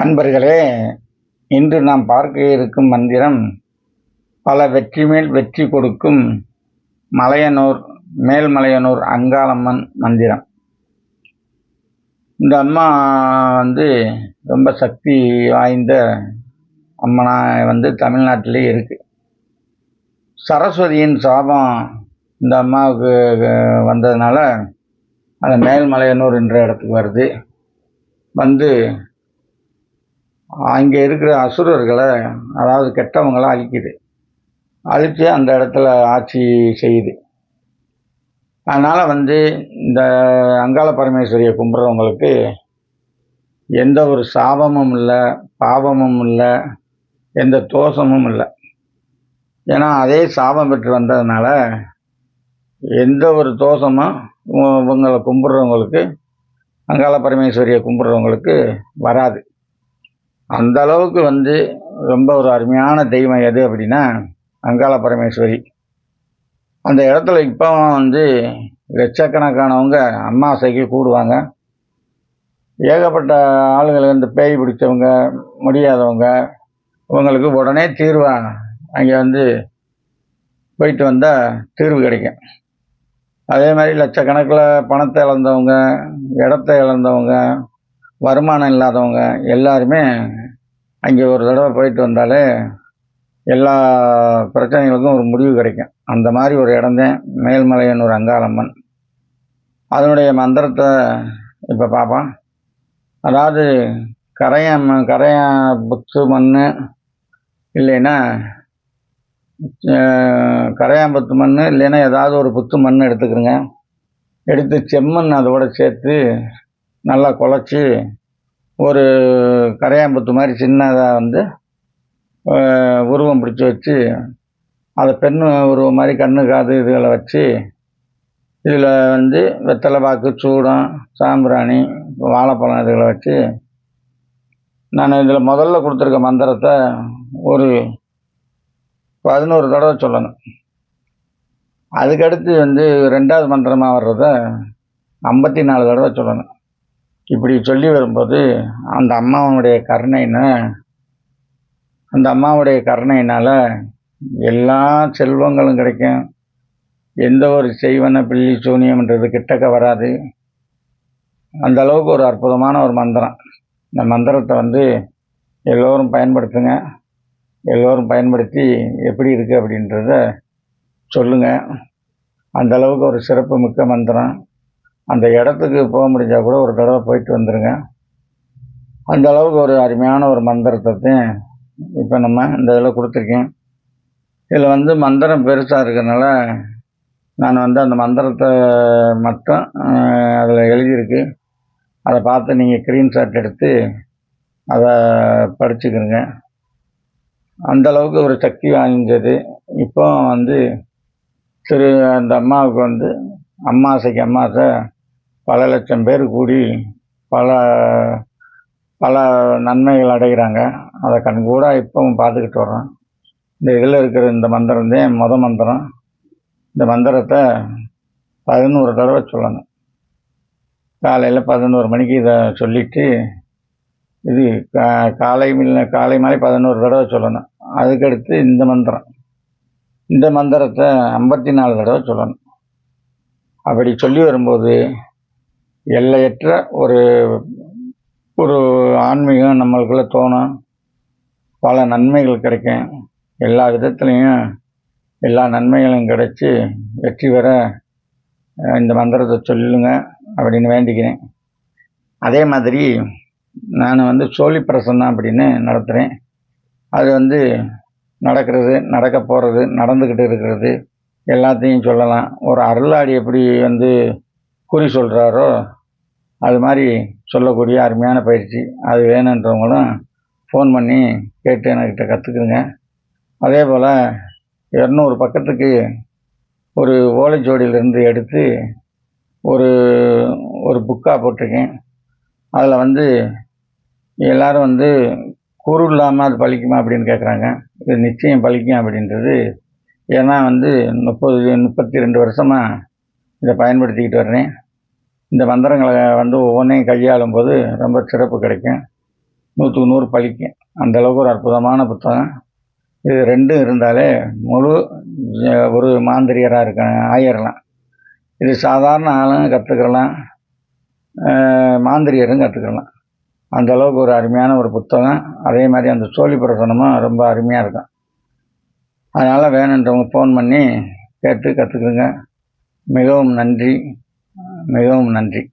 நண்பர்களே இன்று நாம் பார்க்க இருக்கும் மந்திரம் பல வெற்றி மேல் வெற்றி கொடுக்கும் மலையனூர் மேல்மலையனூர் அங்காளம்மன் மந்திரம். இந்த அம்மா வந்து ரொம்ப சக்தி வாய்ந்த அம்மனா வந்து தமிழ்நாட்டிலே இருக்குது சரஸ்வதியின் சாபம் இந்த அம்மாவுக்கு வந்ததுனால அந்த மேல்மலையனூர் என்ற இடத்துக்கு வருது. வந்து அங்கே இருக்கிற அசுரர்களை அதாவது கெட்டவங்களை அழிக்குது. அழித்து அந்த இடத்துல ஆட்சி செய்யுது. அதனால் வந்து இந்த அங்காள பரமேஸ்வரியை கும்பிட்றவங்களுக்கு எந்த ஒரு சாபமும் இல்லை பாவமும் இல்லை எந்த தோஷமும் இல்லை. ஏன்னா அதே சாபம் பெற்று வந்ததுனால எந்த ஒரு தோஷமும் இவங்களை கும்பிட்றவங்களுக்கு அங்காள பரமேஸ்வரியை கும்பிட்றவங்களுக்கு வராது. அந்த அளவுக்கு வந்து ரொம்ப ஒரு அருமையான தெய்வம் எது அப்படின்னா அங்காள பரமேஸ்வரி. அந்த இடத்துல இப்போ வந்து லட்சக்கணக்கானவங்க அம்மாசைக்கு கூடுவாங்க. ஏகப்பட்ட ஆளுகள் வந்து பேய் பிடிச்சவங்க முடியாதவங்க இவங்களுக்கு உடனே தீர்வா அங்கே வந்து போயிட்டு வந்தால் தீர்வு கிடைக்கும். அதே மாதிரி லட்சக்கணக்கில் பணத்தை இழந்தவங்க இடத்த இழந்தவங்க வருமானம் இல்லாதவங்க எல்லாருமே அங்கே ஒரு தடவை போயிட்டு வந்தாலே எல்லா பிரச்சனைகளுக்கும் ஒரு முடிவு கிடைக்கும். அந்த மாதிரி ஒரு இடம்தான் மேல்மலையனூர் அங்காளம்மன். அதனுடைய மந்திரத்தை இப்போ பார்ப்போம். அதாவது கரையான் ம- கரையான் புத்து மண் இல்லைன்னா கரையாம்பத்து மண் இல்லைன்னா ஏதாவது ஒரு புத்து மண் எடுத்துக்கிறோங்க. எடுத்து செம்மண் அதோட சேர்த்து நல்லா குழச்சி ஒரு கரையாம்பத்து மாதிரி சின்னதாக வந்து உருவம் பிடிச்சி வச்சு அதை பெண் உருவம் மாதிரி கண்ணு காது இதுகளை வச்சு இதில் வந்து வெத்தலை பாக்கு சூடம் சாம்பிராணி வாழைப்பழம் இதுகளை வச்சு நான் இதில் முதல்ல கொடுத்துருக்க மந்திரத்தை ஒரு பதினோரு தடவை சொல்லணும். அதுக்கடுத்து வந்து ரெண்டாவது மந்திரமாக வர்றத ஐம்பத்தி நாலு தடவை சொல்லணும். இப்படி சொல்லி வரும்போது அந்த அம்மாவுடைய கருணைன்னு அந்த அம்மாவுடைய கருணையினால் எல்லா செல்வங்களும் கிடைக்கும். எந்த ஒரு செய்வன பில்லி சூனியம்ன்றது கிட்டக்க வராது. அந்த அளவுக்கு ஒரு அற்புதமான ஒரு மந்திரம். இந்த மந்திரத்தை வந்து எல்லோரும் பயன்படுத்துங்க. எல்லோரும் பயன்படுத்தி எப்படி இருக்குது அப்படின்றத சொல்லுங்கள் அந்த அளவுக்கு ஒரு சிறப்பு மிக்க மந்திரம். அந்த இடத்துக்கு போக முடிஞ்சால் கூட ஒரு தடவை போயிட்டு வந்துடுங்க அந்த அளவுக்கு ஒரு அருமையான ஒரு மந்திரத்தையும் இப்போ நம்ம இந்த இதில் கொடுத்துருக்கேன். இதில் வந்து மந்திரம் பெருசாக இருக்கிறதுனால நான் வந்து அந்த மந்திரத்தை மட்டும் அதில் எழுதியிருக்கு. அதை பார்த்து நீங்கள் ஸ்க்ரீன்ஷாட் எடுத்து அதை படிச்சுக்கிறங்க அந்தளவுக்கு ஒரு சக்தி வாய்ந்தது. இப்போ வந்து திரு அந்த அம்மாவுக்கு வந்து அம்மாசைக்கு அம்மாசை பல லட்சம் பேர் கூடி பல பல நன்மைகள் அடைகிறாங்க. அதை கண்கூட இப்பவும் பார்த்துக்கிட்டு வர்றோம். இந்த இதில் இருக்கிற இந்த மந்திரம் தான் முத மந்திரம். இந்த மந்திரத்தை பதினோரு தடவை சொல்லணும். காலையில் பதினோரு மணிக்கு இதை சொல்லிவிட்டு இது கா காலை மில்ல காலை மாலை பதினோரு தடவை சொல்லணும். அதுக்கடுத்து இந்த மந்திரம். இந்த மந்திரத்தை ஐம்பத்தி நாலு தடவை சொல்லணும். அப்படி சொல்லி வரும்போது எல்லையற்ற ஒரு ஒரு ஆன்மீகம் நம்மளுக்குள்ளே தோணும். பல நன்மைகள் கிடைக்கும். எல்லா விதத்துலேயும் எல்லா நன்மைகளும் கிடைச்சி வெற்றி பெற இந்த மந்திரத்தை சொல்லுங்க அப்படின்னு வேண்டிக்கிறேன். அதே மாதிரி நான் வந்து சோழி பிரசன்னம் அப்படின்னு நடத்துகிறேன் அது வந்து நடக்கிறது நடக்க போகிறது நடந்துக்கிட்டு இருக்கிறது. எல்லாத்தையும் சொல்லலாம். ஒரு அருளாடி எப்படி வந்து குறி சொல்கிறாரோ அது மாதிரி சொல்லக்கூடிய அருமையான பயிற்சி. அது வேணுன்றவங்களும் ஃபோன் பண்ணி கேட்டு என்கிட்ட கற்றுக்குங்க அதே போல் இரநூறு பக்கத்துக்கு ஒரு ஓலைச்சுவடியிலேருந்து எடுத்து ஒரு ஒரு புக்காக போட்டிருக்கேன். அதில் வந்து எல்லோரும் வந்து கூறு இல்லாமல் அது பழிக்குமா அப்படின்னு கேட்குறாங்க இது நிச்சயம் பழிக்கும் அப்படின்றது ஏன்னா வந்து முப்பது முப்பத்தி ரெண்டு வருஷமாக இதை பயன்படுத்திக்கிட்டு வர்றேன். இந்த மந்திரங்களை வந்து ஒவ்வொன்றையும் கையாளும் போது ரொம்ப சிறப்பு கிடைக்கும். நூற்றுக்கு நூறு பழிக்கும். அந்தளவுக்கு ஒரு அற்புதமான புத்தகம். இது ரெண்டும் இருந்தாலே முழு ஒரு மாந்திரியராக இருக்க ஆயிடலாம் இது சாதாரண ஆளும் கற்றுக்கலாம் மாந்திரியரும் கற்றுக்கலாம் அந்த அளவுக்கு ஒரு அருமையான ஒரு புத்தகம். அதே மாதிரி அந்த சோழி பிரசனமும் ரொம்ப அருமையாக இருக்கும். அதனால் வேணுன்றவங்க ஃபோன் பண்ணி கேட்டு கற்றுக்குங்க மிகவும் நன்றி. மிகவும் நன்றி.